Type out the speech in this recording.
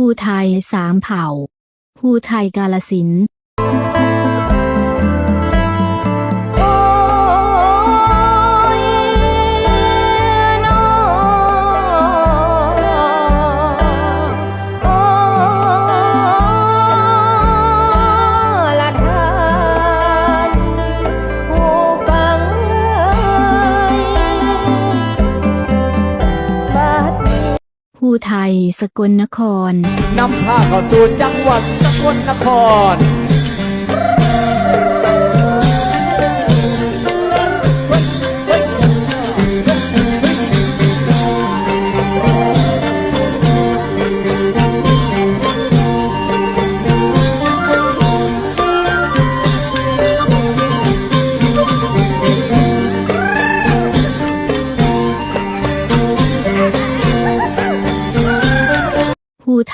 ผู้ไทยสามเผ่าผู้ไทยกาลสิน ผู้ไทย สกลนคร นำพาเข้าสู่จังหวัดสกลนคร